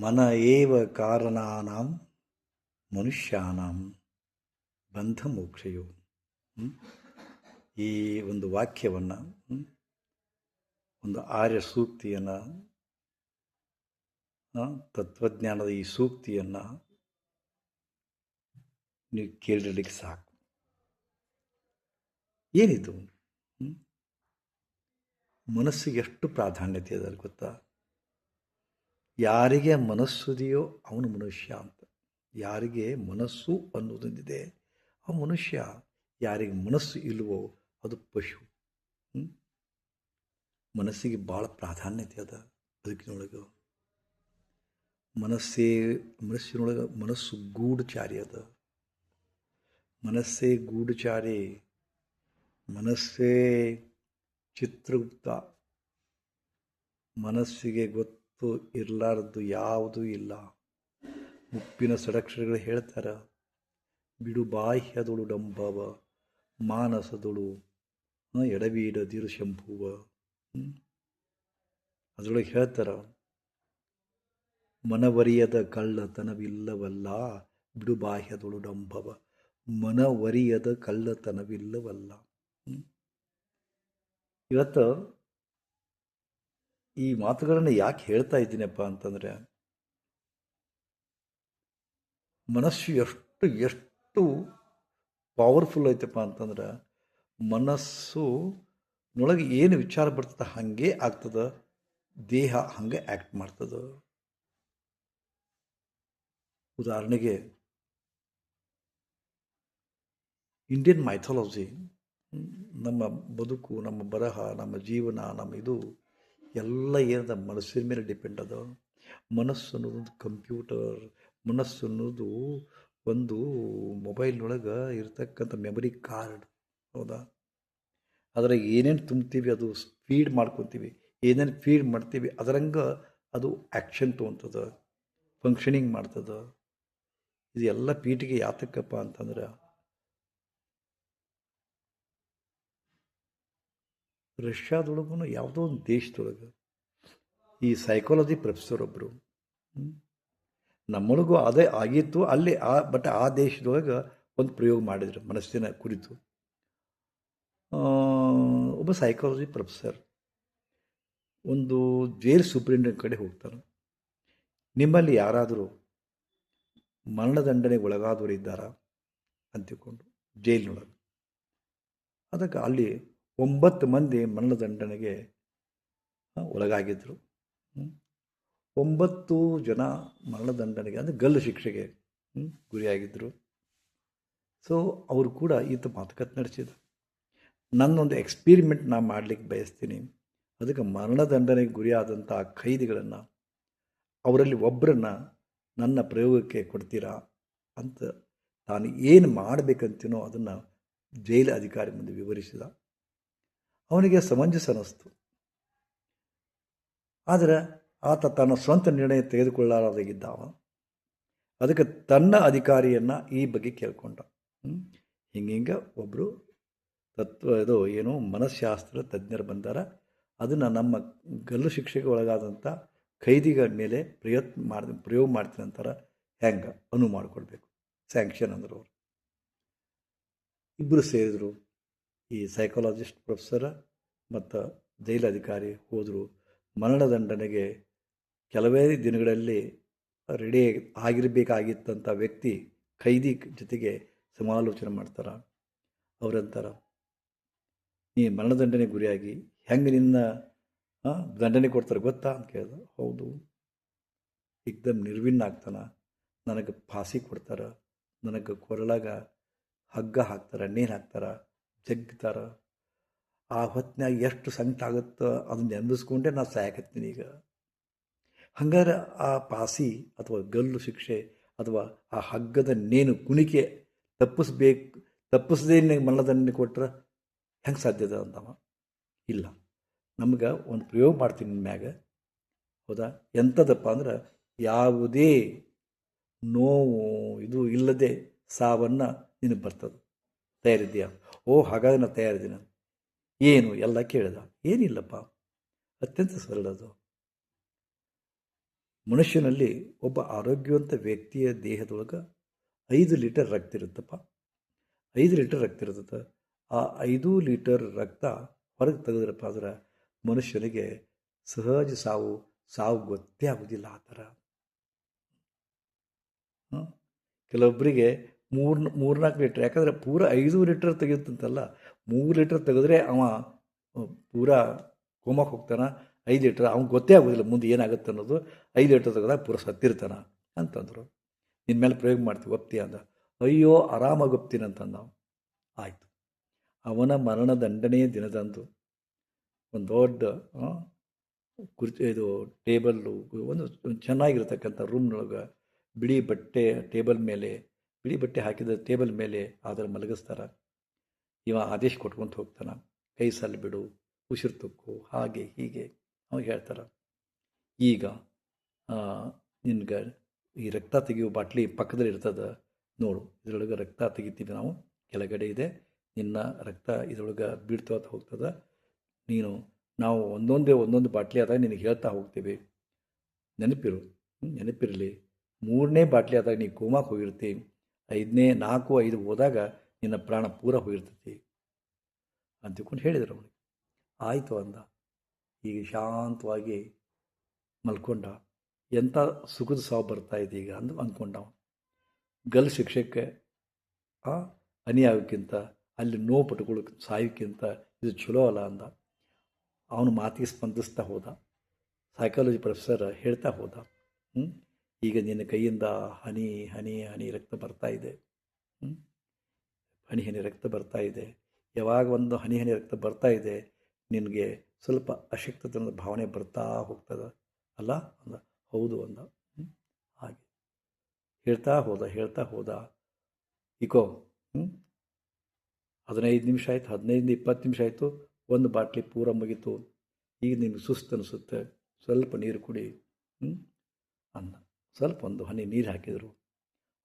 ಮನ ಏವ ಕಾರಣಾನಾಂ ಮನುಷ್ಯಾನಾಂ ಬಂಧ ಮೋಕ್ಷಯೋ ಈ ಒಂದು ವಾಕ್ಯವನ್ನು ಒಂದು ಆರ್ಯ ಸೂಕ್ತಿಯನ್ನು ತತ್ವಜ್ಞಾನದ ಈ ಸೂಕ್ತಿಯನ್ನು ನೀವು ಕೇಳಿರ್ಲಿಕ್ಕೆ ಸಾಕು. ಏನಿದು? ಮನಸ್ಸಿಗೆ ಎಷ್ಟು ಪ್ರಾಧಾನ್ಯತೆ ಇದೆ ಗೊತ್ತಾ? ಯಾರಿಗೆ ಮನಸ್ಸುದೆಯೋ ಅವನು ಮನುಷ್ಯ ಅಂತ. ಯಾರಿಗೆ ಮನಸ್ಸು ಅನ್ನೋದೊಂದಿದೆ, ಆ ಮನುಷ್ಯ ಯಾರಿಗೆ ಮನಸ್ಸು ಇಲ್ವೋ ಅದು ಪಶು. ಮನಸ್ಸಿಗೆ ಭಾಳ ಪ್ರಾಧಾನ್ಯತೆ ಅದ ಬದುಕಿನೊಳಗೆ ಮನಸ್ಸೇ, ಮನಸ್ಸಿನೊಳಗೆ ಮನಸ್ಸು ಗೂಢಚಾರಿ ಅದ. ಮನಸ್ಸೇ ಗೂಢಚಾರಿ, ಮನಸ್ಸೇ ಚಿತ್ರಗುಪ್ತ. ಮನಸ್ಸಿಗೆ ಗೊತ್ತು ಇರಲಾರದ್ದು ಯಾವುದೂ ಇಲ್ಲ ಮುಪ್ಪಿನ ಸಡಕ್ಷರಗಳು ಹೇಳ್ತಾರ, ಬಿಡು ಬಾಹ್ಯದೊಳು ಡಂಬವ, ಮಾನಸದೊಳು ಎಡವೀಡದಿರು ಶಂಭುವ? ಅದರೊಳಗೆ ಹೇಳ್ತಾರ, ಮನವರಿಯದ ಕಳ್ಳತನವಿಲ್ಲವಲ್ಲ, ಬಿಡು ಬಾಹ್ಯದೊಳು ಡಂಬವ, ಮನವರಿಯದ ಕಳ್ಳತನವಿಲ್ಲವಲ್ಲ? ಇವತ್ತು ಈ ಮಾತುಗಳನ್ನು ಯಾಕೆ ಹೇಳ್ತಾ ಇದ್ದೀನಪ್ಪ ಅಂತಂದರೆ, ಮನಸ್ಸು ಎಷ್ಟು ಎಷ್ಟು ಪವರ್ಫುಲ್ ಐತಪ್ಪ ಅಂತಂದ್ರೆ, ಮನಸ್ಸು ನೊಳಗೆ ಏನು ವಿಚಾರ ಬರ್ತದೆ ಹಾಗೆ ಆಗ್ತದೆ, ದೇಹ ಹಾಗೆ ಆ್ಯಕ್ಟ್ ಮಾಡ್ತದೆ. ಉದಾಹರಣೆಗೆ ಇಂಡಿಯನ್ ಮೈಥಾಲಜಿ ನಮ್ಮ ಬದುಕು, ನಮ್ಮ ಬರಹ, ನಮ್ಮ ಜೀವನ, ನಮ್ಮ ಇದು ಎಲ್ಲ ಏನದ ಮನಸ್ಸಿನ ಮೇಲೆ ಡಿಪೆಂಡ್ ಅದ. ಮನಸ್ಸು ಅನ್ನೋದು ಒಂದು ಕಂಪ್ಯೂಟರ್ ಮನಸ್ಸು ಅನ್ನೋದು ಒಂದು ಮೊಬೈಲ್ನೊಳಗೆ ಇರ್ತಕ್ಕಂಥ ಮೆಮೊರಿ ಕಾರ್ಡ್ ಹೌದಾ? ಅದ್ರಾಗ ಏನೇನು ತುಂಬ್ತೀವಿ ಅದು ಫೀಡ್ ಮಾಡ್ಕೊತೀವಿ, ಏನೇನು ಫೀಡ್ ಮಾಡ್ತೀವಿ, ಅದರಂಗೆ ಅದು ಆ್ಯಕ್ಷನ್ ತೊಗೊತದ ಫಂಕ್ಷನಿಂಗ್ ಮಾಡ್ತದೆ. ಇದೆಲ್ಲ ಪೀಠಿಗೆ ಯಾತಕ್ಕಪ್ಪ ಅಂತಂದ್ರೆ ರಷ್ಯಾದೊಳಗೂ ಯಾವುದೋ ಒಂದು ದೇಶದೊಳಗೆ. ಈ ಸೈಕಾಲಜಿ ಪ್ರೊಫೆಸರ್ ಒಬ್ಬರು ನಮ್ಮೊಳಗೂ ಅದೇ ಆಗಿತ್ತು, ಅಲ್ಲಿ ಆ ಬಟ್ ಆ ದೇಶದೊಳಗೆ ಒಂದು ಪ್ರಯೋಗ ಮಾಡಿದರು ಮನಸ್ಸಿನ ಕುರಿತು. ಒಬ್ಬ ಸೈಕಾಲಜಿ ಪ್ರೊಫೆಸರ್ ಒಂದು ಜೈಲ್ ಸೂಪ್ರಿಂಟೆಂಡೆಂಟ್ ಕಡೆ ಹೋಗ್ತಾನೆ. ನಿಮ್ಮಲ್ಲಿ ಯಾರಾದರೂ ಮರಣದಂಡನೆಗೆ ಒಳಗಾದವರು ಇದ್ದಾರಾ ಅಂತ ತಿಳ್ಕೊಂಡು ಜೈಲಿನೊಳಗೆ. ಅದಕ್ಕೆ ಅಲ್ಲಿ ಒಂಬತ್ತು ಮಂದಿ ಮರಣದಂಡನೆಗೆ ಒಳಗಾಗಿದ್ದರು ಒಂಬತ್ತು ಜನ ಮರಣದಂಡನೆಗೆ, ಅಂದರೆ ಗಲ್ಲು ಶಿಕ್ಷೆಗೆ ಗುರಿಯಾಗಿದ್ದರು ಸೊ ಅವರು ಕೂಡ ಈತ ಮಾತುಕತೆ ನಡೆಸಿದ ನನ್ನೊಂದು ಎಕ್ಸ್ಪೀರಿಮೆಂಟ್ ನಾ ಮಾಡಲಿಕ್ಕೆ ಬಯಸ್ತೀನಿ. ಅದಕ್ಕೆ ಮರಣದಂಡನೆಗೆ ಗುರಿಯಾದಂಥ ಖೈದಿಗಳನ್ನು, ಅವರಲ್ಲಿ ಒಬ್ಬರನ್ನ ನನ್ನ ಪ್ರಯೋಗಕ್ಕೆ ಕೊಡ್ತೀರಾ ಅಂತ ತಾನು ಏನು ಮಾಡಬೇಕಂತೀನೋ ಅದನ್ನು ಜೈಲು ಅಧಿಕಾರಿ ಮುಂದೆ ವಿವರಿಸಿದ. ಅವನಿಗೆ ಸಮಂಜಸ ಅನ್ನಿಸ್ತು ಆದರೆ ಆತ ತನ್ನ ಸ್ವಂತ ನಿರ್ಣಯ ತೆಗೆದುಕೊಳ್ಳಲಾರದಾಗಿದ್ದ ಅವ ಅದಕ್ಕೆ ತನ್ನ ಅಧಿಕಾರಿಯನ್ನು ಈ ಬಗ್ಗೆ ಕೇಳ್ಕೊಂಡ. ಹಿಂಗೆ ಹಿಂಗೆ ಒಬ್ಬರು ತತ್ವ, ಇದು ಏನು ಮನಃಶಾಸ್ತ್ರ ತಜ್ಞರು ಬಂದಾರ. ಅದನ್ನು ನಮ್ಮ ಗಲ್ಲು ಶಿಕ್ಷೆಗೆ ಒಳಗಾದಂಥ ಖೈದಿಗಳ ಮೇಲೆ ಪ್ರಯತ್ನ ಮಾಡಿ ಪ್ರಯೋಗ ಮಾಡ್ತೀನಿ ಅಂತಾರೆ. ಹೆಂಗೆ? ಅನುವು ಮಾಡಿಕೊಡ್ಬೇಕು ಸ್ಯಾಂಕ್ಷನ್ ಅಂದರು ಅವರು. ಇಬ್ಬರು ಸೇರಿದರು. ಈ ಸೈಕಾಲಜಿಸ್ಟ್ ಪ್ರೊಫೆಸರ ಮತ್ತು ಜೈಲಧಿಕಾರಿ ಹೋದರು. ಮರಣದಂಡನೆಗೆ ಕೆಲವೇ ದಿನಗಳಲ್ಲಿ ರೆಡಿ ಆಗಿರಬೇಕಾಗಿತ್ತಂಥ ವ್ಯಕ್ತಿ ಖೈದಿ ಜೊತೆಗೆ ಸಮಾಲೋಚನೆ ಮಾಡ್ತಾರೆ. ಅವರಂತಾರ, ನೀ ಮರಣದಂಡನೆ ಗುರಿಯಾಗಿ ಹೆಂಗೆ ನಿನ್ನ ದಂಡನೆ ಕೊಡ್ತಾರೆ ಗೊತ್ತಾ? ಅಂತ ಕೇಳ್ದ. ಹೌದು ಏಕ್ದಮ್ ನಿರ್ವಿಣ್ಣ ಆಗ್ತಾನೆ. ನನಗೆ ಫಾಸಿ ಕೊಡ್ತಾರೆ. ನನಗೆ ಕೊರಳಾಗ ಹಗ್ಗ ಹಾಕ್ತಾರೆ, ನೀರು ಹಾಕ್ತಾರೆ. ಜಗ್ತಾರ ಆ ಹೊತ್ತಿನಾಗ ಎಷ್ಟು ಸಂಕಟ ಆಗುತ್ತೆ ಅದನ್ನ ನೆನಪಿಸ್ಕೊಂಡೆ ನಾನು ಸಾಯಕತ್ತೀನಿ ಈಗ. ಹಂಗಾರೆ ಆ ಪಾಸಿ ಅಥವಾ ಗಲ್ಲು ಶಿಕ್ಷೆ ಅಥವಾ ಆ ಹಗ್ಗದ ನೇನು ಕುಣಿಕೆ ತಪ್ಪಿಸ್ಬೇಕು ತಪ್ಪಿಸದೇ ಮರಣದಂಡನೆ ಕೊಟ್ರೆ ಹೆಂಗೆ ಸಾಧ್ಯದ ಅಂತವ ಇಲ್ಲ. ನಮ್ಗೆ ಒಂದು ಪ್ರಯೋಗ ಮಾಡ್ತೀನಿ ಮ್ಯಾಗ. ಹೌದಾ? ಎಂಥದಪ್ಪ ಅಂದ್ರೆ ಯಾವುದೇ ನೋವು ಇದು ಇಲ್ಲದೆ ಸಾವನ್ನು ನಿನಗೆ ಬರ್ತದೆ. ತಯಾರಿದ್ದೀಯಾ? ಓ, ಹಾಗಾದ್ರೆ ನಾನು ತಯಾರಿದ್ದೀನಿ ಏನು? ಎಲ್ಲ ಕೇಳಿದ. ಏನಿಲ್ಲಪ್ಪ. ಅತ್ಯಂತ ಸರಳ ಅದು. ಮನುಷ್ಯನಲ್ಲಿ ಒಬ್ಬ ಆರೋಗ್ಯವಂತ ವ್ಯಕ್ತಿಯ ದೇಹದೊಳಗೆ ಐದು ಲೀಟರ್ ರಕ್ತ ಇರುತ್ತಪ್ಪ. ಐದು ಲೀಟರ್ ರಕ್ತ ಇರುತ್ತ ಆ ಐದು ಲೀಟರ್ ರಕ್ತ ಹೊರಗೆ ತೆಗೆದ್ರಪ್ಪ ಅಂದ್ರೆ ಮನುಷ್ಯನಿಗೆ ಸಹಜ ಸಾವು ಸಾವು ಗೊತ್ತೇ ಆಗೋದಿಲ್ಲ ಆ ಥರ? ಕೆಲವೊಬ್ಬರಿಗೆ ಮೂರು, ಮೂರ್ನಾಲ್ಕು ಲೀಟ್ರ್. ಯಾಕಂದರೆ ಪೂರ ಐದು ಲೀಟರ್ ತೆಗೆಯುತ್ತಂತಲ್ಲ, ಮೂರು ಲೀಟರ್ ತೆಗೆದ್ರೆ ಅವ ಪೂರಾ ಕೋಮಕ್ಕೆ ಹೋಗ್ತಾನ, ಐದು ಲೀಟ್ರ್. ಅವ್ನಿಗೆ ಗೊತ್ತೇ ಆಗೋದಿಲ್ಲ ಮುಂದೆ ಏನಾಗುತ್ತೆ ಅನ್ನೋದು. ಐದು ಲೀಟ್ರ್ ತೆಗೆದಾಗ ಪೂರ ಸತ್ತಿರ್ತಾನ ಅಂತಂದರು. ನಿನ್ನ ಮೇಲೆ ಪ್ರಯೋಗ ಮಾಡ್ತೀವಿ ಒಪ್ತಿ ಅಂದ. ಅಯ್ಯೋ, ಆರಾಮಾಗಿ ಒಪ್ತೀನಿ ಅಂತಂದ ನಾವು ಆಯಿತು. ಅವನ ಮರಣ ದಂಡನೆಯ ದಿನದಂದು ಒಂದು ದೊಡ್ಡ ಕುರ್ಚಿ, ಇದು ಟೇಬಲ್ಲು ಒಂದು ಚೆನ್ನಾಗಿರ್ತಕ್ಕಂಥ ರೂಮ್ನೊಳಗೆ ಬಿಳಿ ಬಟ್ಟೆ, ಟೇಬಲ್ ಮೇಲೆ ಬಿಳಿ ಬಟ್ಟೆ ಹಾಕಿದ ಟೇಬಲ್ ಮೇಲೆ ಅದರ ಮಲಗಿಸ್ತಾರೆ. ಇವ ಆದೇಶ ಕೊಟ್ಕೊಂತ ಹೋಗ್ತಾನೆ. ಕೈ ಸಲ್ ಬಿಡು, ಉಸಿರು ತುಕ್ಕು, ಹಾಗೆ, ಹೀಗೆ ಅವಾಗ ಹೇಳ್ತಾರೆ. ಈಗ ನಿನ್ಗೆ ಈ ರಕ್ತ ತೆಗೆಯುವ ಬಾಟ್ಲಿ ಪಕ್ಕದಲ್ಲಿ ಇರ್ತದೆ, ನೋಡು, ಇದರೊಳಗೆ ರಕ್ತ ತೆಗಿತೀವಿ ನಾವು, ಕೆಳಗಡೆ ಇದೆ, ನಿನ್ನ ರಕ್ತ ಇದರೊಳಗೆ ಬೀಳ್ತಾ ಹೋಗ್ತದೆ. ನೀನು, ನಾವು ಒಂದೊಂದೇ ಒಂದೊಂದು ಬಾಟ್ಲಿ ಆದಾಗ ನಿನಗೆ ಹೇಳ್ತಾ ಹೋಗ್ತೀವಿ. ನೆನಪಿರು, ನೆನಪಿರಲಿ, ಮೂರನೇ ಬಾಟ್ಲಿ ಆದಾಗ ನೀ ಕೋಮಾಕ್ಕೆ ಹೋಗಿರ್ತಿ. ಐದನೇ, ನಾಲ್ಕು, ಐದು ಹೋದಾಗ ನಿನ್ನ ಪ್ರಾಣ ಪೂರ ಹೋಗಿರ್ತೈತಿ ಅಂತ ತಿಳ್ಕೊಂಡು ಹೇಳಿದರು ಅವನಿಗೆ ಆಯಿತು ಅಂದ. ಈಗ ಶಾಂತವಾಗಿ ಮಲ್ಕೊಂಡ. ಎಂಥ ಸುಖದ ಸಾವು ಬರ್ತಾ ಇದೆ ಈಗ ಅಂದು ಅಂದ್ಕೊಂಡ ಅವನು. ಗಲ್ ಶಿಕ್ಷಕ್ಕೆ, ಆ ಹನಿ ಆಗೋಕ್ಕಿಂತ ಅಲ್ಲಿ ನೋವು ಪಟ್ಕೊಳ್ಳೋಕೆ ಸಾಯೋಕ್ಕಿಂತ ಇದು ಚಲೋ ಅಲ್ಲ ಅಂದ. ಅವನು ಮಾತಿಗೆ ಸ್ಪಂದಿಸ್ತಾ ಹೋದ. ಸೈಕಾಲಜಿ ಪ್ರೊಫೆಸರ್ ಹೇಳ್ತಾ ಹೋದ. ಹ್ಮ್? ಈಗ ನಿನ್ನ ಕೈಯಿಂದ ಹನಿ ಹನಿ ಹನಿ ರಕ್ತ ಬರ್ತಾ ಇದೆ. ಹನಿ ಹನಿ ರಕ್ತ ಬರ್ತಾ ಇದೆ. ಯಾವಾಗ ಒಂದು ಹನಿ ಹನಿ ರಕ್ತ ಬರ್ತಾ ಇದೆ, ನಿನಗೆ ಸ್ವಲ್ಪ ಅಶಕ್ತತನದ ಭಾವನೆ ಬರ್ತಾ ಹೋಗ್ತದೆ. ಅಲ್ಲ? ಅಂದ. ಹೌದು ಅಂದ. ಹಾಗೆ. ಹೇಳ್ತಾ ಹೋದ ಹೇಳ್ತಾ ಹೋದ. ಇಕೋ ಹದಿನೈದು ನಿಮಿಷ ಆಯಿತು ಹದಿನೈದು ಇಪ್ಪತ್ತು ನಿಮಿಷ ಆಯಿತು, ಒಂದು ಬಾಟ್ಲಿ ಪೂರ ಮುಗೀತು. ಈಗ ನಿಮಗೆ ಸುಸ್ತು ಅನಿಸುತ್ತೆ. ಸ್ವಲ್ಪ ನೀರು ಕುಡಿ. ಹ್ಞೂ ಅಂದ. ಸ್ವಲ್ಪ ಒಂದು ಹನಿ ನೀರು ಹಾಕಿದರು.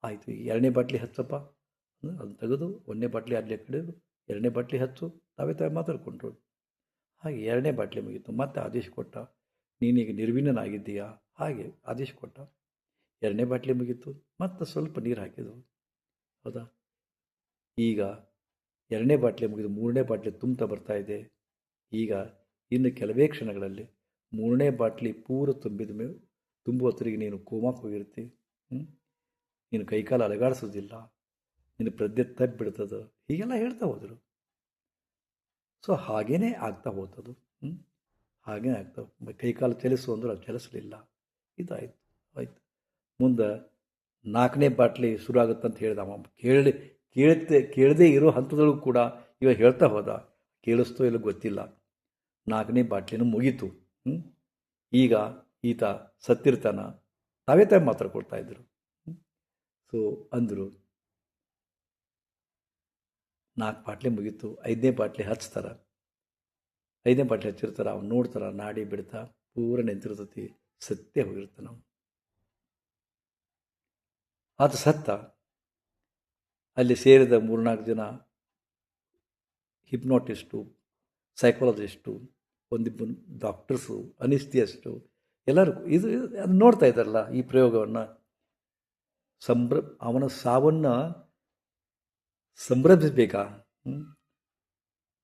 ಆಯಿತು, ಈಗ ಎರಡನೇ ಬಾಟ್ಲಿ ಹಚ್ಚಪ್ಪ. ಅದು ಅದನ್ನ ತೆಗೆದು ಒಂದನೇ ಬಾಟ್ಲಿ ಅಲ್ಲೇ ಕಡಿದು ಎರಡನೇ ಬಾಟ್ಲಿ ಹಚ್ಚು, ತಾವೇ ತಾವೇ ಮಾತಾಡಿಕೊಂಡ್ರು. ಹಾಗೆ ಎರಡನೇ ಬಾಟ್ಲಿ ಮುಗೀತು. ಮತ್ತೆ ಆದೇಶ ಕೊಟ್ಟ, ನೀನೀಗ ನಿರ್ವಿಣನಾಗಿದ್ದೀಯಾ? ಹಾಗೆ ಆದೇಶ ಕೊಟ್ಟ. ಎರಡನೇ ಬಾಟ್ಲಿ ಮುಗೀತು. ಮತ್ತೆ ಸ್ವಲ್ಪ ನೀರು ಹಾಕಿದ್ರು. ಹೌದಾ? ಈಗ ಎರಡನೇ ಬಾಟ್ಲಿ ಮುಗಿದು ಮೂರನೇ ಬಾಟ್ಲಿ ತುಂಬ್ತಾ ಬರ್ತಾ ಇದೆ. ಈಗ ಇನ್ನು ಕೆಲವೇ ಕ್ಷಣಗಳಲ್ಲಿ ಮೂರನೇ ಬಾಟ್ಲಿ ಪೂರ ತುಂಬಿದ ಮೇಲೆ ತುಂಬುವ ತಿರುಗಿ ನೀನು ಕೋಮಾಕ್ ಹೋಗಿರ್ತಿ ನೀನು ಕೈಕಾಲು ಅಲಗಾಡಿಸೋದಿಲ್ಲ, ನಿನ್ನ ಪ್ರಜ್ಞೆ ತಪ್ಪಿಬಿಡ್ತದೆ ಹೀಗೆಲ್ಲ ಹೇಳ್ತಾ ಹೋದರು. ಸೊ ಹಾಗೇನೇ ಆಗ್ತಾ ಹೋಗ್ತದು ಹ್ಞೂ ಹಾಗೇ ಆಗ್ತಾ ಕೈಕಾಲು ಚಲಿಸು ಅಂದ್ರೆ ಅದು ಚಲಿಸಲಿಲ್ಲ. ಇದಾಯಿತು, ಆಯ್ತು. ಮುಂದೆ ನಾಲ್ಕನೇ ಬಾಟ್ಲಿ ಶುರು ಆಗುತ್ತೆ ಅಂತ ಹೇಳಿದ ಅವ. ಕೇಳಿ, ಕೇಳ್ತೆ, ಕೇಳದೇ ಇರೋ ಹಂತದೊಳಗೂ ಕೂಡ ಇವ ಹೇಳ್ತಾ ಹೋದ. ಕೇಳಿಸ್ತೋ ಇಲ್ಲ ಗೊತ್ತಿಲ್ಲ. ನಾಲ್ಕನೇ ಬಾಟ್ಲಿನೂ ಮುಗೀತು? ಈಗ ಈತ ಸತ್ತಿರ್ತಾನ. ತಾವೇ ತಾವೇ ಮಾತಾಡ್ಕೊಳ್ತಾ ಇದ್ರು. ಸೊ ಅಂದರು. ನಾಲ್ಕು ಬಾಟ್ಲಿ ಮುಗೀತು. ಐದನೇ ಬಾಟ್ಲಿ ಹಚ್ತಾರ. ಐದನೇ ಬಾಟ್ಲಿ ಹಚ್ಚಿರ್ತಾರ. ಅವ್ನು ನೋಡ್ತಾರ, ನಾಡಿ ಬಿಡ್ತಾ, ಪೂರ ನಿಂತಿರ್ತತಿ ಸತ್ಯ ಹೋಗಿರ್ತಾನ ಆತ ಸತ್ತ. ಅಲ್ಲಿ ಸೇರಿದ ಮೂರ್ನಾಲ್ಕು ಜನ ಹಿಪ್ನೋಟಿಸ್ಟು, ಸೈಕಾಲಜಿಸ್ಟು, ಒಂದಿಬ್ಬರು ಡಾಕ್ಟರ್ಸು ಅನಿಸ್ತಿಯಸ್ಟು ಎಲ್ಲರೂ ಇದು ಅದು ನೋಡ್ತಾ ಇದ್ದಾರಲ್ಲ ಈ ಪ್ರಯೋಗವನ್ನು. ಸಂಭ್ರ ಅವನ ಸಾವನ್ನು ಸಂಭ್ರಮಿಸಬೇಕಾ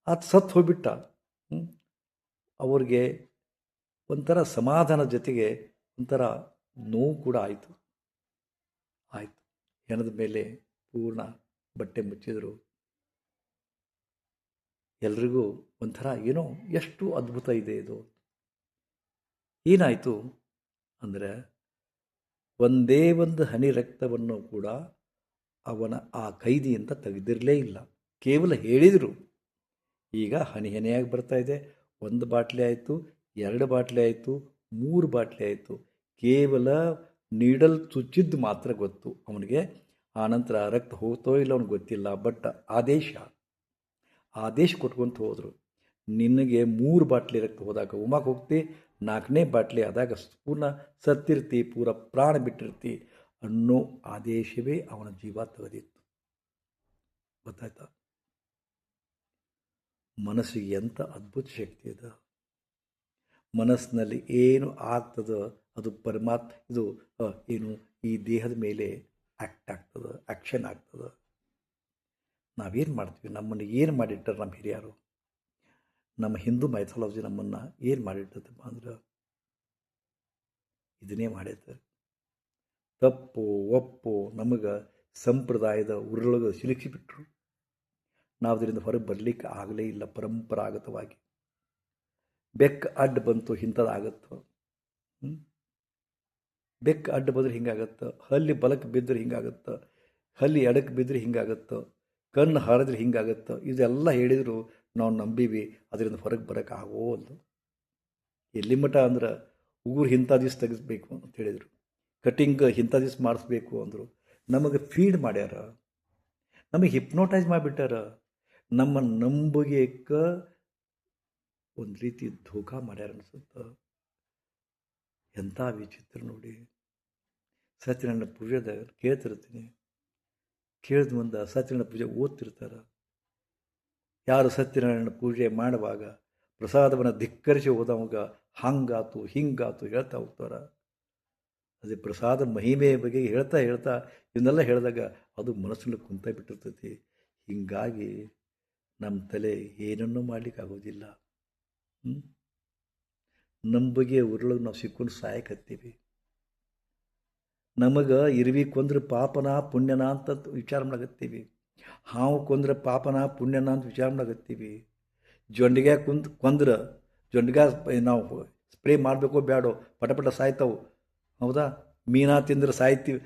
ಅದು ಸತ್ತು ಹೋಗ್ಬಿಟ್ಟ? ಅವ್ರಿಗೆ ಒಂಥರ ಸಮಾಧಾನ ಜೊತೆಗೆ ಒಂಥರ ನೋವು ಕೂಡ ಆಯಿತು. ಆಯಿತು. ಹೆಣದ ಮೇಲೆ ಪೂರ್ಣ ಬಟ್ಟೆ ಮುಚ್ಚಿದರು. ಎಲ್ರಿಗೂ ಒಂಥರ ಏನೋ ಎಷ್ಟು ಅದ್ಭುತ ಇದೆ ಇದು. ಏನಾಯಿತು ಅಂದರೆ ಒಂದೇ ಒಂದು ಹನಿ ರಕ್ತವನ್ನು ಕೂಡ ಅವನ ಆ ಕೈದಿಯಿಂದ ತೆಗೆದಿರಲೇ ಇಲ್ಲ. ಕೇವಲ ಹೇಳಿದರು, ಈಗ ಹನಿ ಹನಿಯಾಗಿ ಬರ್ತಾ ಇದೆ, ಒಂದು ಬಾಟ್ಲಿ ಆಯಿತು, ಎರಡು ಬಾಟ್ಲಿ ಆಯಿತು, ಮೂರು ಬಾಟ್ಲಿ ಆಯಿತು. ಕೇವಲ ನೀಡಲ್ ಚುಚ್ಚಿದ್ದು ಮಾತ್ರ ಗೊತ್ತು. ಅವನಿಗೆ ಆನಂತರ ರಕ್ತ ಹೋಗ್ತೋ ಇಲ್ಲ ಅವ್ನಿಗೆ ಗೊತ್ತಿಲ್ಲ, ಬಟ್ ಆದೇಶ ಆದೇಶ ಕೊಟ್ಕೊಂತ ಹೋದರು. ನಿನಗೆ ಮೂರು ಬಾಟ್ಲಿ ರಕ್ತ ಹೋದಾಗ ಉಮಾಕ್ ಹೋಗ್ತಿ ನಾಲ್ಕನೇ ಬಾಟ್ಲಿ ಆದಾಗ ಪೂರ್ಣ ಸತ್ತಿರ್ತಿ, ಪೂರ ಪ್ರಾಣ ಬಿಟ್ಟಿರ್ತಿ ಅನ್ನೋ ಆದೇಶವೇ ಅವನ ಜೀವ ತೆಗೆದಿತ್ತು. ಗೊತ್ತಾಯ್ತಾ? ಮನಸ್ಸಿಗೆ ಎಂಥ ಅದ್ಭುತ ಶಕ್ತಿ ಇದೆ ಮನಸ್ಸಿನಲ್ಲಿ ಏನು ಆಗ್ತದೋ ಅದು ಪರಮಾತ್ಮ ಇದು ಏನು ಈ ದೇಹದ ಮೇಲೆ ಆ್ಯಕ್ಟ್ ಆಗ್ತದೆ ಆ್ಯಕ್ಷನ್ ಆಗ್ತದೆ? ನಾವೇನು ಮಾಡ್ತೀವಿ? ನಮ್ಮನ್ನು ಏನು ಮಾಡಿಟ್ಟಾರೆ ನಮ್ಮ ಹಿರಿಯರು? ನಮ್ಮ ಹಿಂದೂ ಮೈಥಾಲಜಿ ನಮ್ಮನ್ನು ಏನು ಮಾಡಿಟ್ಟದಪ್ಪ ಅಂದ್ರೆ ಇದನ್ನೇ ಮಾಡೈತೆ ತಪ್ಪು, ಒಪ್ಪು, ನಮಗೆ ಸಂಪ್ರದಾಯದ ಉರುಳಗ ಸಿಲುಕಿಬಿಟ್ರು ನಾವು ಅದರಿಂದ ಹೊರಗೆ ಬರಲಿಕ್ಕೆ ಆಗಲೇ ಇಲ್ಲ, ಪರಂಪರಾಗತವಾಗಿ. ಬೆಕ್ಕ ಅಡ್ಡ ಬಂತು ಇಂಥದ್ದಾಗತ್ತೋ ಬೆಕ್ಕ ಅಡ್ಡ ಬಂದರೆ ಹಿಂಗಾಗತ್ತೆ ಹಲ್ಲಿ ಬಲಕ್ಕೆ ಬಿದ್ದರೆ ಹಿಂಗಾಗತ್ತೆ ಹಲ್ಲಿ ಎಡಕ್ಕೆ ಬಿದ್ದರೆ ಹಿಂಗಾಗತ್ತೆ ಕಣ್ಣು ಹಾರಿದ್ರೆ ಹಿಂಗಾಗತ್ತೆ ಇದೆಲ್ಲ ಹೇಳಿದ್ರು ನಾವು ನಂಬೀವಿ, ಅದರಿಂದ ಹೊರಗೆ ಬರೋಕೆ ಆಗೋಲ್ದು ಎಲ್ಲಿ ಮಠ ಅಂದ್ರೆ ಉಗುರು ಇಂಥ ದಿವ್ಸ ತೆಗಿಸ್ಬೇಕು ಅಂತ ಹೇಳಿದರು. ಕಟಿಂಗ್ ಇಂಥ ದಿವ್ಸ ಮಾಡಿಸ್ಬೇಕು ಅಂದರು. ನಮಗೆ ಫೀಡ್ ಮಾಡ್ಯಾರ. ನಮಗೆ ಹಿಪ್ನೋಟೈಸ್ ಮಾಡಿಬಿಟ್ಟಾರ. ನಮ್ಮ ನಂಬಿಕೆ ಒಂದು ರೀತಿ ಧೋಕಾ ಮಾಡ್ಯಾರ ಅನ್ಸುತ್ತೆ. ಎಂಥ ವಿಚಿತ್ರ ನೋಡಿ. ಸತ್ಯನಾರಾಯಣ ಪೂಜೆದಾಗ ಕೇಳ್ತಿರ್ತೀನಿ. ಕೇಳಿದ ಮುಂದೆ ಸತ್ಯನಾರಾಯಣ ಪೂಜೆ ಓದ್ತಿರ್ತಾರೆ. ಯಾರು ಸತ್ಯನಾರಾಯಣ ಪೂಜೆ ಮಾಡುವಾಗ ಪ್ರಸಾದವನ್ನು ಧಿಕ್ಕರಿಸಿ ಹೋದವಾಗ ಹಂಗಾತು, ಹಿಂಗಾತು ಹೇಳ್ತಾ ಹೋಗ್ತಾರ. ಅದೇ ಪ್ರಸಾದ ಮಹಿಮೆಯ ಬಗ್ಗೆ ಹೇಳ್ತಾ ಹೇಳ್ತಾ ಇವನ್ನೆಲ್ಲ ಹೇಳಿದಾಗ ಅದು ಮನಸ್ಸಿನಲ್ಲಿ ಕುಂತ ಬಿಟ್ಟಿರ್ತೈತಿ. ಹೀಗಾಗಿ ನಮ್ಮ ತಲೆ ಏನನ್ನೂ ಮಾಡ್ಲಿಕ್ಕೆ ಆಗೋದಿಲ್ಲ. ಹ್ಮ್? ನಮ್ಮ ಬಗ್ಗೆ ಉರುಳಗೆ ನಾವು ಸಿಕ್ಕೊಂಡು ಸಾಯಕತ್ತೀವಿ. ನಮಗೆ ಇರ್ವಿ ಕೊಂದ್ರೆ ಪಾಪನ ಪುಣ್ಯನ ಅಂತ ವಿಚಾರ ಮಾಡಕತ್ತೀವಿ. ಹಾವು ಕೊಂದ್ರೆ ಪಾಪನ ಪುಣ್ಯನ ಅಂತ ವಿಚಾರ ಮಾಡಕತ್ತೀವಿ. ಜೊಂಡಿಗೆ ಕುಂತ್ ಕೊಂದ್ರೆ ಜೊಂಡಿಗೆ ನಾವು ಸ್ಪ್ರೇ ಮಾಡಬೇಕೋ ಬೇಡೋ ಪಟ ಪಟ ಸಾಯ್ತಾವು. ಹೌದಾ? ಮೀನಾ ತಿಂದ್ರೆ ಸಾಯ್ತೀವಿ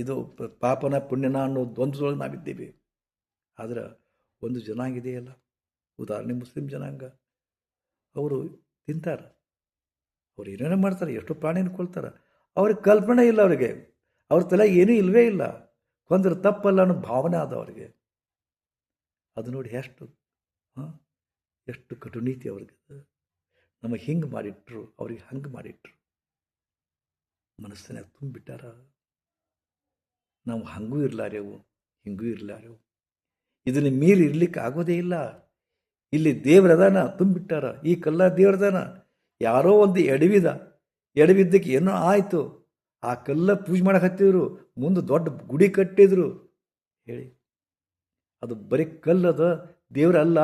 ಇದು ಪಾಪನ ಪುಣ್ಯನ ಅನ್ನೋ ದ್ವಂದ್ವದೊಳಗೆ ನಾವಿದ್ದೀವಿ. ಆದ್ರೆ ಒಂದು ಜನಾಂಗ ಇದೆಯಲ್ಲ ಉದಾಹರಣೆ ಮುಸ್ಲಿಂ ಜನಾಂಗ. ಅವರು ತಿಂತಾರೆ. ಅವ್ರು ಏನೇನೋ ಮಾಡ್ತಾರೆ, ಎಷ್ಟೋ ಪ್ರಾಣಿನ ಕೊಳ್ತಾರೆ ಅವ್ರಿಗೆ ಕಲ್ಪನೆ ಇಲ್ಲ ಅವರಿಗೆ. ಅವ್ರ ತಲೆ ಏನೂ ಇಲ್ಲವೇ ಇಲ್ಲ. ಕೊಂದ್ರೆ ತಪ್ಪಲ್ಲ ಅನ್ನೋ ಭಾವನೆ ಆದ ಅವ್ರಿಗೆ. ಅದು ನೋಡಿ ಎಷ್ಟು, ಹಾಂ, ಎಷ್ಟು ಕಟುನೀತಿ ಅವ್ರಿಗೆ ನಮಗೆ ಹಿಂಗೆ ಮಾಡಿಟ್ರು, ಅವ್ರಿಗೆ ಹಂಗೆ ಮಾಡಿಟ್ರು. ಮನಸ್ಸಿನಾಗ ತುಂಬಿಟ್ಟಾರ. ನಾವು ಹಂಗೂ ಇರಲಾರೆವು ಹಿಂಗೂ ಇರಲಾರೆವು ಇದನ್ನು ಮೀರಿ ಇರ್ಲಿಕ್ಕೆ ಆಗೋದೇ ಇಲ್ಲ. ಇಲ್ಲಿ ದೇವ್ರದಾನ ತುಂಬಿಟ್ಟಾರ. ಈ ಕಲ್ಲ ದೇವ್ರದಾನ ಯಾರೋ ಒಂದು ಎಡವಿದ, ಎಡವಿದ್ದಕ್ಕೆ ಏನೋ ಆಯಿತು. ಆ ಕಲ್ಲ ಪೂಜೆ ಮಾಡಕ್ಕೆ ಹತ್ತಿದ್ರು ಮುಂದೆ ದೊಡ್ಡ ಗುಡಿ ಕಟ್ಟಿದ್ರು. ಹೇಳಿ. ಅದು ಬರೀ ಕಲ್ಲದ ದೇವರಲ್ಲ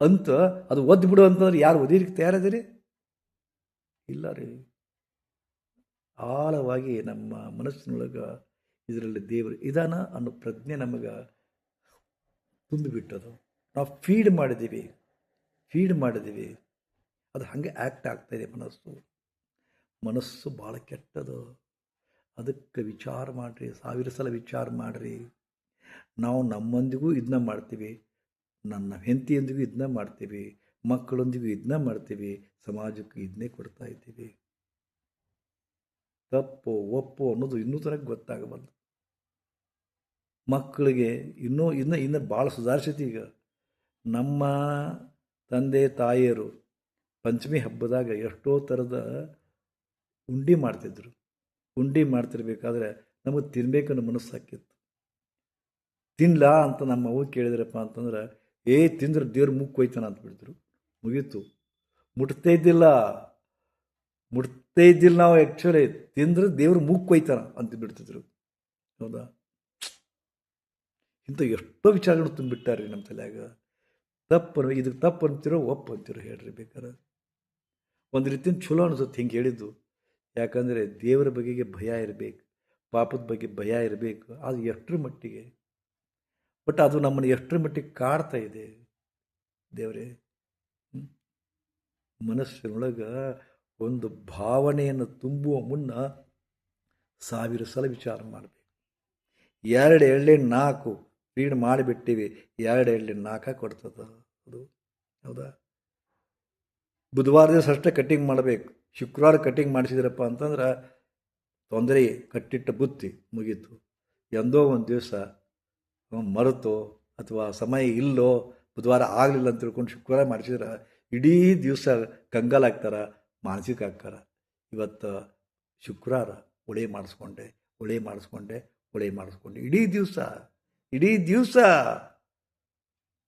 ಅಂತ ಅದು ಒದ್ದು ಬಿಡು ಅಂತಂದ್ರೆ ಯಾರು ಒದಿಲಿಕ್ಕೆ ತಯಾರದಿರಿ ಇಲ್ಲ ರೀ. ಆಳವಾಗಿ ನಮ್ಮ ಮನಸ್ಸಿನೊಳಗೆ ಇದರಲ್ಲಿ ದೇವರು ಇದಾನ ಅನ್ನೋ ಪ್ರಜ್ಞೆ ನಮಗೆ ತುಂಬಿಬಿಟ್ಟದು. ನಾವು ಫೀಡ್ ಮಾಡಿದ್ದೀವಿ. ಫೀಡ್ ಮಾಡಿದ್ದೀವಿ. ಅದು ಹಾಗೆ ಆ್ಯಕ್ಟ್ ಆಗ್ತಾಯಿದೆ ಮನಸ್ಸು. ಮನಸ್ಸು ಭಾಳ ಕೆಟ್ಟದು. ಅದಕ್ಕೆ ವಿಚಾರ ಮಾಡಿರಿ, ಸಾವಿರ ಸಲ ವಿಚಾರ ಮಾಡಿರಿ. ನಾವು ನಮ್ಮೊಂದಿಗೂ ಇದನ್ನ ಮಾಡ್ತೀವಿ, ನನ್ನ ಹೆಂಡತಿಯೊಂದಿಗೂ ಇದನ್ನ ಮಾಡ್ತೀವಿ, ಮಕ್ಕಳೊಂದಿಗೂ ಇದನ್ನ ಮಾಡ್ತೀವಿ, ಸಮಾಜಕ್ಕೆ ಇದನ್ನೇ ಕೊಡ್ತಾ ಇದ್ದೀವಿ. ತಪ್ಪು, ಒಪ್ಪು ಅನ್ನೋದು ಇನ್ನೂ ತನಕ ಗೊತ್ತಾಗಬಾರ್ದು. ಮಕ್ಕಳಿಗೆ ಇನ್ನೂ, ಇನ್ನು ಇನ್ನು ಭಾಳ ಸುಧಾರಿಸೈತಿ ಈಗ. ನಮ್ಮ ತಂದೆ, ತಾಯಿಯರು ಪಂಚಮಿ ಹಬ್ಬದಾಗ ಎಷ್ಟೋ ಥರದ ಉಂಡಿ ಮಾಡ್ತಿದ್ರು. ಉಂಡೆ ಮಾಡ್ತಿರ್ಬೇಕಾದ್ರೆ ನಮಗೆ ತಿನ್ಬೇಕನ್ನೋ ಮನಸ್ಸು ತಿನ್ಲಾ ಅಂತ ನಮ್ಮ ಅವ್ವ ಕೇಳಿದ್ರಪ್ಪ ಅಂತಂದ್ರೆ, ಏ, ತಿಂದ್ರೆ ದೇವ್ರ ಮುಕ್ಕು ಹೋಯ್ತಾನ ಅಂತ ಬಿಡಿದ್ರು. ಮುಗೀತು. ಮುಟ್ತೇ ಇದ್ದಿಲ್ಲ. ಮುಟ್ತೇ ಇದ್ದಿಲ್ಲ ನಾವು ಆ್ಯಕ್ಚುಲಿ ತಿಂದ್ರೆ ದೇವ್ರ ಹೋಯ್ತಾನ ಅಂತ ಬಿಡ್ತಿದ್ರು. ಹೌದಾ? ಇಂಥ ಎಷ್ಟೋ ವಿಚಾರಗಳು ತುಂಬಿಟ್ಟಾರ್ರಿ ನಮ್ಮ ತಲೆಯಾಗ. ತಪ್ಪು ಇದಕ್ಕೆ ತಪ್ಪು ಅಂತೀರೋ, ಒಪ್ಪು ಅಂತೀರೋ ಹೇಳ್ರಿ ಬೇಕಾದ್ರೆ ಒಂದು ರೀತಿಯಿಂದ ಚಲೋ ಅನಿಸುತ್ತೆ ಹಿಂಗೆ ಹೇಳಿದ್ದು. ಯಾಕಂದರೆ ದೇವರ ಬಗೆಗೆ ಭಯ ಇರಬೇಕು, ಪಾಪದ ಬಗ್ಗೆ ಭಯ ಇರಬೇಕು, ಅದು ಎಷ್ಟರ ಮಟ್ಟಿಗೆ. ಬಟ್ ಅದು ನಮ್ಮನ್ನು ಎಷ್ಟರ ಮಟ್ಟಿಗೆ ಕಾಡ್ತಾ ಇದೆ. ದೇವರೇ? ಮನಸ್ಸಿನೊಳಗೆ ಒಂದು ಭಾವನೆಯನ್ನು ತುಂಬುವ ಮುನ್ನ ಸಾವಿರ ಸಲ ವಿಚಾರ ಮಾಡಬೇಕು. ಎರಡು ಎಳ್ಳೆ ನಾಲ್ಕು ಫೀಡ್ ಮಾಡಿಬಿಟ್ಟಿವಿ, ಎರಡು ಎಳ್ಳೆ ನಾಲ್ಕ ಕೊಡ್ತದ ಅದು, ಹೌದಾ? ಬುಧವಾರ ದಿವಸ ಅಷ್ಟೇ ಕಟ್ಟಿಂಗ್ ಮಾಡಬೇಕು. ಶುಕ್ರವಾರ ಕಟಿಂಗ್ ಮಾಡಿಸಿದ್ರಪ್ಪ ಅಂತಂದ್ರೆ ತೊಂದರೆ ಕಟ್ಟಿಟ್ಟ ಬುತ್ತಿ ಮುಗೀತು. ಎಂದೋ ಒಂದು ದಿವಸ ಮರೆತೋ ಅಥವಾ ಸಮಯ ಇಲ್ಲೋ ಬುಧವಾರ ಆಗಲಿಲ್ಲ ಅಂತ ತಿಳ್ಕೊಂಡು ಶುಕ್ರವಾರ ಮಾಡಿಸಿದ್ರೆ ಇಡೀ ದಿವಸ ಕಂಗಾಲಾಗ್ತಾರ ಮಾನಸಿಕ ಆಗ್ತಾರೆ. ಇವತ್ತು ಶುಕ್ರವಾರ ಒಳೆ ಮಾಡಿಸ್ಕೊಂಡೆ ಒಳೆ ಮಾಡಿಸ್ಕೊಂಡೆ ಒಳೆ ಮಾಡಿಸ್ಕೊಂಡೆ. ಇಡೀ ದಿವಸ ಇಡೀ ದಿವಸ.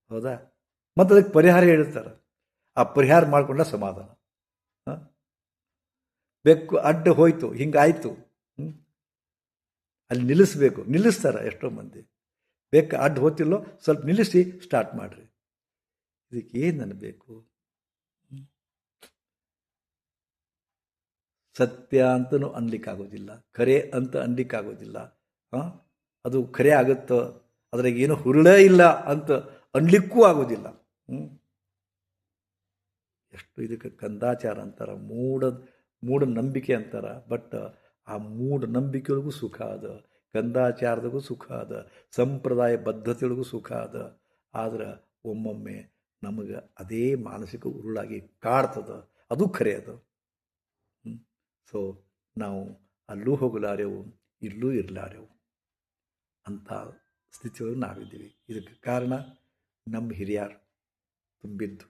ಹೌದಾ? ಮತ್ತು ಅದಕ್ಕೆ ಪರಿಹಾರ ಹೇಳ್ತಾರೆ. ಆ ಪರಿಹಾರ ಮಾಡಿಕೊಂಡ ಸಮಾಧಾನ. ಬೆಕ್ಕು ಅಡ್ಡ ಹೋಯ್ತು ಹಿಂಗಾಯ್ತು? ಅಲ್ಲಿ ನಿಲ್ಲಿಸ್ಬೇಕು. ನಿಲ್ಲಿಸ್ತಾರೆ ಎಷ್ಟೋ ಮಂದಿ. ಬೆಕ್ಕು ಅಡ್ಡ ಹೋತಿಲ್ಲೋ, ಸ್ವಲ್ಪ ನಿಲ್ಲಿಸಿ ಸ್ಟಾರ್ಟ್ ಮಾಡಿರಿ. ಇದಕ್ಕೆ ಏನು ಅನ್ನಬೇಕು ಹ್ಮ್? ಸತ್ಯ ಅಂತಲೂ ಅನ್ಲಿಕ್ಕಾಗೋದಿಲ್ಲ. ಖರೆ ಅಂತ ಅನ್ಲಿಕ್ಕಾಗೋದಿಲ್ಲ. ಹಾಂ ಅದು ಖರೆ ಆಗುತ್ತೋ, ಅದ್ರಾಗ ಏನು ಹುರುಳೇ ಇಲ್ಲ ಅಂತ ಅನ್ಲಿಕ್ಕೂ ಆಗೋದಿಲ್ಲ? ಎಷ್ಟು ಇದಕ್ಕೆ ಕಂದಾಚಾರ ಅಂತಾರೆ. ಮೂಢ ಮೂಢನಂಬಿಕೆ ಅಂತಾರ. ಬಟ್ ಆ ಮೂಢನಂಬಿಕೆಯೊಳಗೂ ಸುಖ ಅದ ಗಂಧಾಚಾರದಗೂ ಸುಖ ಅದ ಸಂಪ್ರದಾಯ ಬದ್ಧತೆಯೊಳಗೂ ಸುಖ ಅದ ಆದ್ರೆ ಒಮ್ಮೊಮ್ಮೆ ನಮಗೆ ಅದೇ ಮಾನಸಿಕ ಉರುಳಾಗಿ ಕಾಡ್ತದ. ಅದು ಖರೆ ಅದು. ಸೊ ನಾವು ಅಲ್ಲೂ ಹೋಗಲಾರೆವು, ಇಲ್ಲೂ ಇರಲಾರೆವು ಅಂಥ ಸ್ಥಿತಿಯೊಳಗೆ ನಾವಿದ್ದೀವಿ. ಇದಕ್ಕೆ ಕಾರಣ ನಮ್ಮ ಹಿರಿಯರು ತುಂಬಿದ್ದು.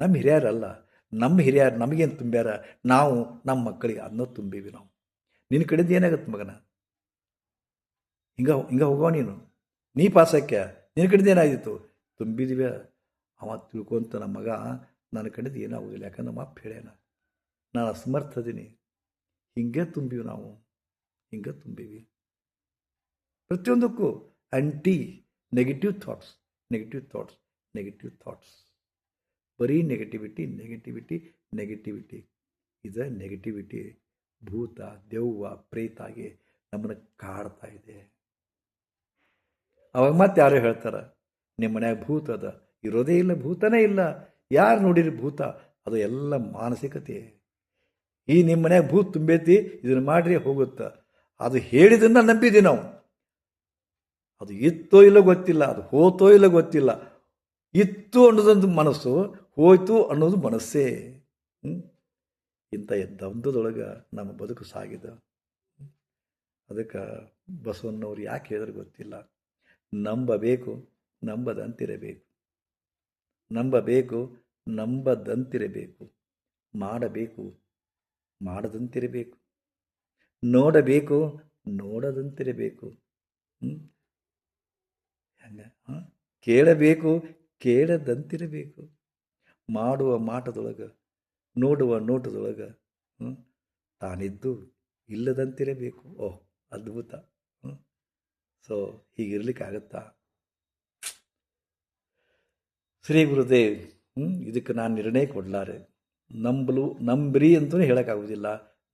ನಮ್ಮ ಹಿರಿಯರಲ್ಲ ನಮ್ಮ ಹಿರಿಯರು ನಮಗೇನು ತುಂಬ್ಯಾರ? ನಾವು ನಮ್ಮ ಮಕ್ಕಳಿಗೆ ಅದನ್ನ ತುಂಬೀವಿ ನಾವು. ನಿನ್ನ ಕಡೆದು ಏನಾಗತ್ತೆ ಮಗನ? ಹಿಂಗ ಹಿಂಗ ಹೋಗೋ ನೀನು. ನೀ ಪಾಸಕ್ಕೆ ನಿನ್ನ ಕಡೆದು ಏನಾಗಿತ್ತು ತುಂಬಿದಿವ ಅವ ತಿಳ್ಕೊಂತ ನಮ್ಮ ಮಗ, ನನ್ನ ಕಡೆದು ಏನಾಗೋದಿಲ್ಲ, ಯಾಕಂದ್ರೆ ನಮ್ಮ ಅಪ್ಪ ಹೇಳ್ಯಾನ. ನಾನು ಅಸಮರ್ಥ ಅದೀನಿ. ಹಿಂಗೆ ತುಂಬೀವಿ ನಾವು. ಹಿಂಗೆ ತುಂಬೀವಿ. ಪ್ರತಿಯೊಂದಕ್ಕೂ anti negative thoughts negative thoughts negative thoughts ಬರೀ ನೆಗೆಟಿವಿಟಿ ನೆಗೆಟಿವಿಟಿ ನೆಗೆಟಿವಿಟಿ ಇದು ನೆಗೆಟಿವಿಟಿ ಭೂತ, ದೆವ್ವ ಪ್ರೇತಾಗೆ ನಮ್ಮನ್ನು ಕಾಡ್ತಾ ಇದೆ. ಅವಾಗ ಮತ್ತೆ ಯಾರೋ ಹೇಳ್ತಾರೆ ನಿಮ್ಮ ಮನ್ಯಾಗ ಭೂತ ಅದ. ಇರೋದೇ ಇಲ್ಲ, ಭೂತನೇ ಇಲ್ಲ. ಯಾರು ನೋಡಿರಿ ಭೂತ? ಅದು ಎಲ್ಲ ಮಾನಸಿಕತೆ. ಈ ನಿಮ್ಮ ಮನ್ಯಾಗ ಭೂತ ತುಂಬೈತಿ, ಇದನ್ನು ಮಾಡ್ರಿ ಹೋಗುತ್ತ. ಅದು ಹೇಳಿದನ್ನ ನಂಬಿದ್ದೀವಿ ನಾವು. ಅದು ಇತ್ತೋ ಇಲ್ಲ ಗೊತ್ತಿಲ್ಲ, ಅದು ಹೋತೋ ಇಲ್ಲ ಗೊತ್ತಿಲ್ಲ. ಇತ್ತು ಅನ್ನೋದೊಂದು ಮನಸ್ಸು ಹೋಯ್ತು ಅನ್ನೋದು ಮನಸ್ಸೇ? ಇಂಥ ದ್ವಂದ್ವದೊಳಗೆ ನಮ್ಮ ಬದುಕು ಸಾಗಿದ. ಅದಕ್ಕೆ ಬಸವಣ್ಣವ್ರು ಯಾಕೆ ಹೇಳಿದ್ರೆ ಗೊತ್ತಿಲ್ಲ. ನಂಬಬೇಕು, ನಂಬದಂತಿರಬೇಕು. ನಂಬಬೇಕು, ನಂಬದಂತಿರಬೇಕು. ಮಾಡಬೇಕು, ಮಾಡದಂತಿರಬೇಕು. ನೋಡಬೇಕು, ನೋಡದಂತಿರಬೇಕು. ಹ್ಞೂ ಹಂಗೆ, ಹಾಂ? ಕೇಳಬೇಕು, ಕೇಳದಂತಿರಬೇಕು. ಮಾಡುವ ಮಾಟದೊಳಗೆ ನೋಡುವ ನೋಟದೊಳಗೆ ತಾನಿದ್ದು ಇಲ್ಲದಂತಿರಬೇಕು. ಓಹ್, ಅದ್ಭುತ. ಸೊ, ಹೀಗಿರ್ಲಿಕ್ಕಾಗತ್ತಾ? ಶ್ರೀ ಗುರುದೇವ್ ಇದಕ್ಕೆ ನಾನು ನಿರ್ಣಯ ಕೊಡಲಾರೆ. ನಂಬಲು, ನಂಬ್ರಿ ಅಂತೂ ಹೇಳೋಕ್ಕಾಗೋದಿಲ್ಲ,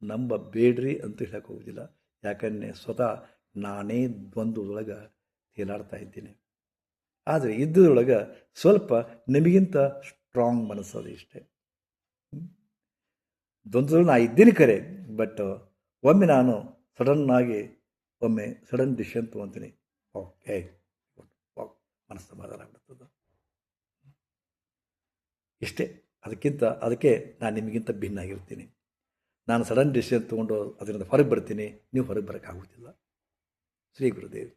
ನಂಬಬೇಡ್ರಿ ಅಂತ ಹೇಳೋಕ್ಕಾಗೋದಿಲ್ಲ. ಯಾಕಂದರೆ ಸ್ವತಃ ನಾನೇ ದ್ವಂದ್ವದೊಳಗೆ ತೇಲಾಡ್ತಾ ಇದ್ದೀನಿ. ಆದರೆ ಇದ್ದದ್ರೊಳಗೆ ಸ್ವಲ್ಪ ನಿಮಗಿಂತ ಸ್ಟ್ರಾಂಗ್ ಮನಸ್ಸದು ಇಷ್ಟೇ. ದ್ವಂದ್ವ ನಾ ಇದ್ದೀನಿ ಕರೆ ಬಟ್ ಒಮ್ಮೆ ನಾನು ಸಡನ್ನಾಗಿ ಒಮ್ಮೆ ಸಡನ್ ಡಿಸಿಷನ್ ತೊಗೊತೀನಿ. ಓಕೆ ಮನಸ್ಸು ಸಮಾಧಾನ ಆಗ್ಬಿಡ್ತದೆ. ಇಷ್ಟೇ. ಅದಕ್ಕಿಂತ, ಅದಕ್ಕೆ ನಾನು ನಿಮಗಿಂತ ಭಿನ್ನ ಆಗಿರ್ತೀನಿ. ನಾನು ಸಡನ್ ಡಿಸಿಷನ್ ತೊಗೊಂಡು ಅದರಿಂದ ಹೊರಗೆ ಬರ್ತೀನಿ. ನೀವು ಹೊರಗೆ ಬರೋಕ್ಕಾಗೋದಿಲ್ಲ ಶ್ರೀ ಗುರುದೇವ್.